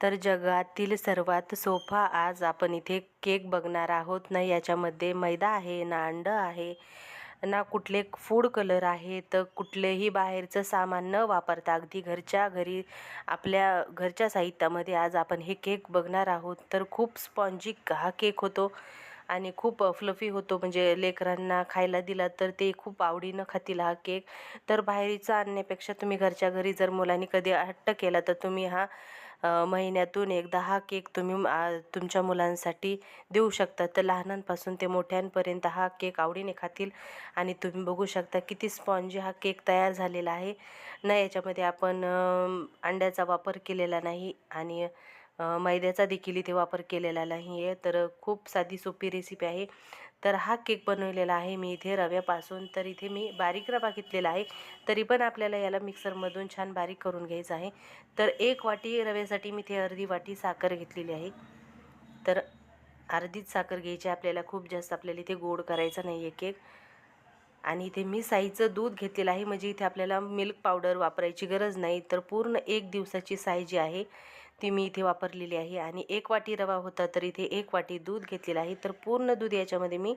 तर जगातील सर्वात सोपा आज आपण इथे केक बघणार आहोत. ना याच्यामध्ये मैदा आहे ना अंडं आहे ना कुठले फूड कलर आहे तर कुठलेही बाहेरचं सामान न वापरता अगदी घरच्या घरी आपल्या घरच्या साहित्यामध्ये आज आपण हे केक बघणार आहोत. तर खूप स्पॉन्जिक हा केक होतो आणि खूप फ्लफी होतो. म्हणजे लेकरांना खायला दिला तर ते खूप आवडीनं खातील हा केक. तर बाहेरचा आणण्यापेक्षा तुम्ही घरच्या घरी जर मुलांनी कधी हट्ट केला तर तुम्ही हा महिन्यातून एकदा हा केक तुम्ही तुमच्या मुलांसाठी देऊ शकता. तर लहानांपासून ते मोठ्यांपर्यंत हा केक आवडीने खातील. आणि तुम्ही बघू शकता किती स्पॉन्जी हा केक तयार झालेला आहे. ना याच्यामध्ये आपण अंड्याचा वापर केलेला नाही आणि मैद्याचा देखील इथे वापर केलेला नाही आहे. तर खूप साधी सोपी रेसिपी आहे. तर हा केक बनवलेला आहे. मी इथे रव्यापासून तर इथे मी बारीक रवा घेतलेला आहे. तरी पण आपल्याला याला मिक्सरमधून छान बारीक करून घ्यायचं आहे. तर एक वाटी रव्यासाठी मी इथे अर्धी वाटी साखर घेतलेली आहे. तर अर्धीच साखर घ्यायची आपल्याला खूप जास्त आपल्याला इथे गोड करायचा नाही आहे केक. आणि इथे मी साईचं दूध घेतलेलं आहे. म्हणजे इथे आपल्याला मिल्क पावडर वापरायची गरज नाही. तर पूर्ण एक दिवसाची साई जी आहे ती मी इथे वापरलेली आहे. आणि एक वाटी रवा होता तर इथे एक वाटी दूध घेतलेलं आहे. तर पूर्ण दूध याच्यामध्ये मी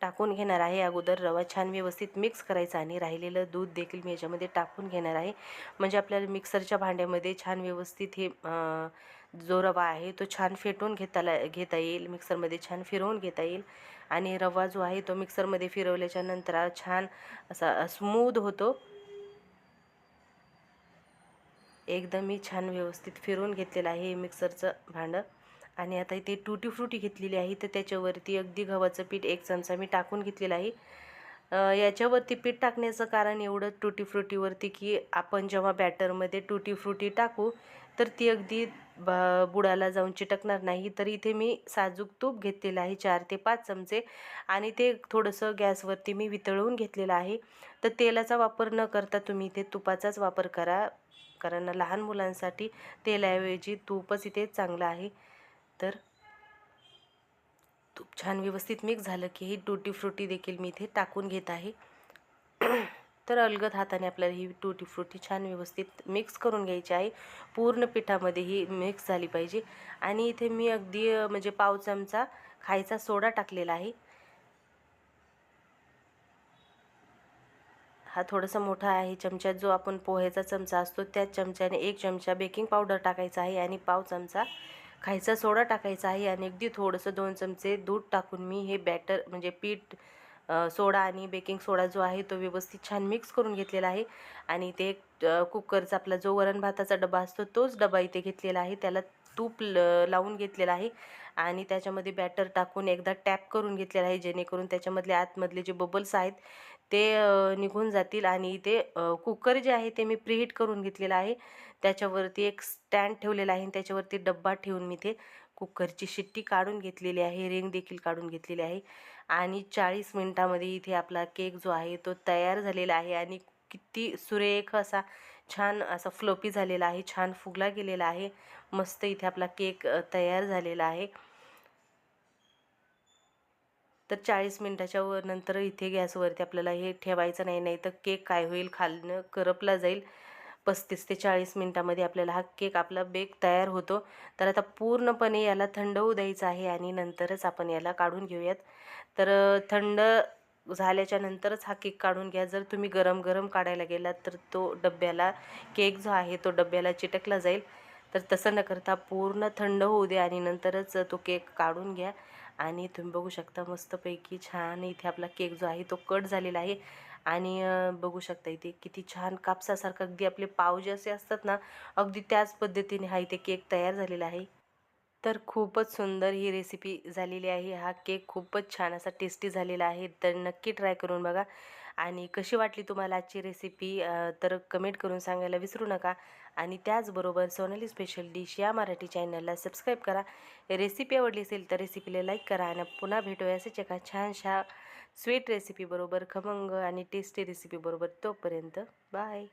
टाकून घेणार आहे. अगोदर रवा छान व्यवस्थित मिक्स करायचा आणि राहिलेलं दूध देखील मी याच्यामध्ये टाकून घेणार आहे. म्हणजे आपल्याला मिक्सरच्या भांड्यामध्ये छान व्यवस्थित हे जो रवा आहे तो छान फेटून घेताला घेता येईल. मिक्सरमध्ये छान फिरवून घेता येईल. आणि रवा जो आहे तो मिक्सरमध्ये फिरवल्याच्या नंतर छान असा स्मूद होतो. एकदम मी छान व्यवस्थित फिरवून घेतलेलं आहे हे मिक्सरचं भांडं. आणि आता इथे टुटी फ्रुटी घेतलेली आहे तर त्याच्यावरती अगदी गव्हाचं पीठ एक चमचा मी टाकून घेतलेलं आहे. याच्यावरती पीठ टाकण्याचं कारण एवढं टुटी फ्रुटीवरती की आपण जेव्हा बॅटरमध्ये टुटी फ्रुटी टाकू तर ती अगदी ब बुडाला जाऊन चिटकणार नाही. तर इथे मी साजूक तूप घेतलेलं आहे चार ते पाच चमचे. आणि ते थोडंसं गॅसवरती मी वितळवून घेतलेलं आहे. तर तेलाचा वापर न करता तुम्ही इथे तुपाचाच वापर करा. कारण लहान मुलांसाठी तेलाऐवजी तूपच इथे चांगलं आहे. तर तूप छान व्यवस्थित मिक्स झालं की ही टूटी फ्रुटी देखील मी इथे टाकून घेत आहे. तर अलगद हाताने आपल्याला ही टूटी फ्रुटी छान व्यवस्थित मिक्स करून घ्यायची आहे. पूर्ण पिठामध्ये ही मिक्स झाली पाहिजे. आणि इथे मी अगदी म्हणजे पाव चमचा खायचा सोडा टाकलेला आहे. हा थोडासा मोठा आहे. चमचा जो आपण पोह्याचा चमचा असतो त्याच चमच्याने एक चमचा बेकिंग पावडर टाकायचा आहे आणि पाव चमचा खायचा सोडा टाकायचा आहे आणि अगदी थोडंसं दोन चमचे दूध टाकून मी हे बॅटर म्हणजे पीठ सोडा आणि बेकिंग सोडा जो आहे तो व्यवस्थित छान मिक्स करून घेतलेला आहे. आणि ते कुकरचा आपला जो वरण भाताचा डबा असतो तोच डबा इथे घेतलेला आहे. त्याला तूप ल लावून घेतलेला आहे आणि त्याच्यामध्ये बॅटर टाकून एकदा टॅप करून घेतलेला आहे जेणेकरून त्याच्यामधले आतमधले जे बबल्स आहेत ते निघून जातील आणि इथे कुकर जे आहे ते मी प्रीहीट करून घेतलेलं आहे. त्याच्यावरती एक स्टँड ठेवलेला आहे आणि त्याच्यावरती डब्बा ठेवून मी ते कुकरची शिट्टी काढून घेतलेली आहे. रिंग देखील काढून घेतलेली आहे. आणि चाळीस मिनटामध्ये इथे आपला केक जो आहे तो तयार झालेला आहे आणि किती सुरेख असा छान असा फ्लोपी झालेला आहे. छान फुगला गेलेला आहे. मस्त इथे आपला केक तयार झालेला आहे. तर चाळीस मिनटाच्या नंतर इथे गॅसवरती आपल्याला हे ठेवायचं नाही नाही तर केक काय होईल खालनं करपला जाईल. पस्तीस ते चाळीस मिनटामध्ये आपल्याला हा केक आपला बेक तयार होतो. तर आता पूर्णपणे याला थंड होऊ द्यायचं आहे आणि नंतरच आपण याला काढून घेऊयात. तर थंड झाल्याच्या नंतरच हा केक काढून घ्या. जर तुम्ही गरम गरम काढायला गेलात तर तो डब्याला केक जो आहे तो डब्याला चिटकला जाईल. तर तसं न करता पूर्ण थंड होऊ द्या आणि नंतरच तो केक काढून घ्या. आणि तुम्ही बघू शकता मस्तपैकी छान इथे आपला केक जो आहे तो कट झालेला आहे. आणि बघू शकता इथे किती छान कापसासारखं अगदी आपले पाव जे असे असतात ना अगदी त्याच पद्धतीने हा इथे केक तयार झालेला आहे. तर खूपच सुंदर ही रेसिपी झालेली आहे. हा केक खूपच छान असा टेस्टी झालेला आहे. तर नक्की ट्राय करून बघा. आणि कशी वाटली तुम्हाला आजची रेसिपी तर कमेंट करून सांगायला विसरू नका. आणि त्याचबरोबर सोनाली स्पेशल डिश या मराठी चॅनलला सबस्क्राईब करा. रेसिपी आवडली असेल तर रेसिपीला लाईक करा आणि पुन्हा भेटूया. असेच एका छानशा स्वीट रेसिपीबरोबर खमंग आणि टेस्टी रेसिपीबरोबर तोपर्यंत. बाय